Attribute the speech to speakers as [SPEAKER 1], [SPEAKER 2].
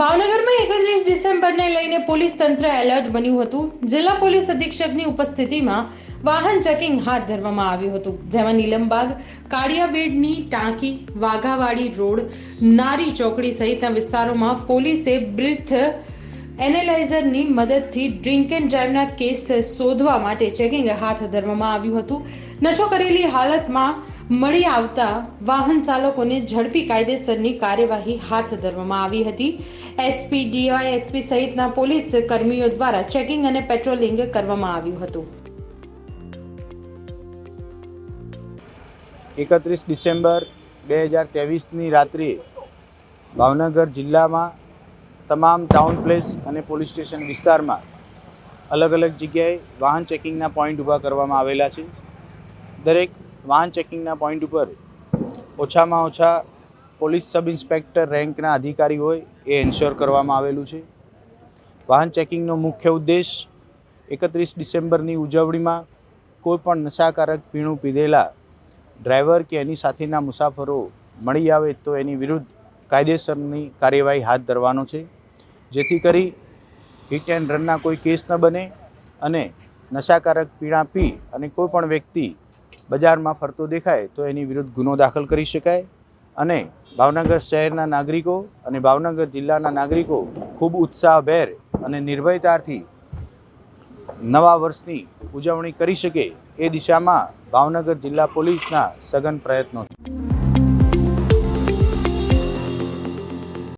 [SPEAKER 1] ભાવનગરમાં એકત્રીસ ડિસેમ્બરને લઈને પોલીસ તંત્ર એલર્ટ બન્યું હતું. જિલ્લા પોલીસ અધિક્ષકની ઉપસ્થિતિમાં વાહન ચેકિંગ હાથ ધરવામાં આવ્યું હતું, જેમાં નીલમબાગ કાળિયાબેડની ટાંકી, વાઘાવાડી રોડ, નારી ચોકડી સહિતના વિસ્તારોમાં પોલીસે બ્રિથ એનાલાઇઝરની મદદથી ડ્રિંક એન્ડ ડ્રાઈવના કેસ શોધવા માટે ચેકિંગ હાથ ધરવામાં આવ્યું હતું. નશો કરેલી હાલતમાં મળી આવતા વાહન ચાલકોને ઝડપી કાયદેસરની કાર્યવાહી હાથ ધરવામાં આવી હતી. એસપી ડીવાયએસપી સહિતના પોલીસ કર્મીઓ દ્વારા ચેકિંગ અને પેટ્રોલિંગ કરવામાં આવ્યું હતું.
[SPEAKER 2] એકત્રીસ ડિસેમ્બર બે હજાર ત્રેવીસની રાત્રે ભાવનગર જિલ્લામાં તમામ ટાઉન પ્લેસ અને પોલીસ સ્ટેશન વિસ્તારમાં અલગ અલગ જગ્યાએ વાહન ચેકિંગના પોઈન્ટ ઊભા કરવામાં આવેલા છે. દરેક વાહન ચેકિંગના પોઈન્ટ ઉપર ઓછામાં ઓછા પોલીસ સબ ઇન્સ્પેક્ટર રેન્કના અધિકારી હોય એ એન્શ્યોર કરવામાં આવેલું છે. વાહન ચેકિંગનો મુખ્ય ઉદ્દેશ એકત્રીસ ડિસેમ્બરની ઉજવણીમાં કોઈપણ નશાકારક પીણું પીધેલા ડ્રાઈવર કે એની સાથેના મુસાફરો મળી આવે તો એની વિરુદ્ધ કાયદેસરની કાર્યવાહી હાથ ધરવાનો છે. જેથી કરી હિટ એન્ડ રનના કોઈ કેસ ન બને અને નશાકારક પીણા પી અને કોઈ પણ વ્યક્તિ બજારમાં ફરતો દેખાય તો એની વિરુદ્ધ ગુનો દાખલ કરી શકાય. અને ભાવનગર શહેરના નાગરિકો અને ભાવનગર જિલ્લાના નાગરિકો ખૂબ ઉત્સાહભેર અને નિર્ભયતાથી નવા વર્ષની ઉજવણી કરી શકે એ દિશામાં ભાવનગર જિલ્લા પોલીસના સઘન પ્રયત્નો છે.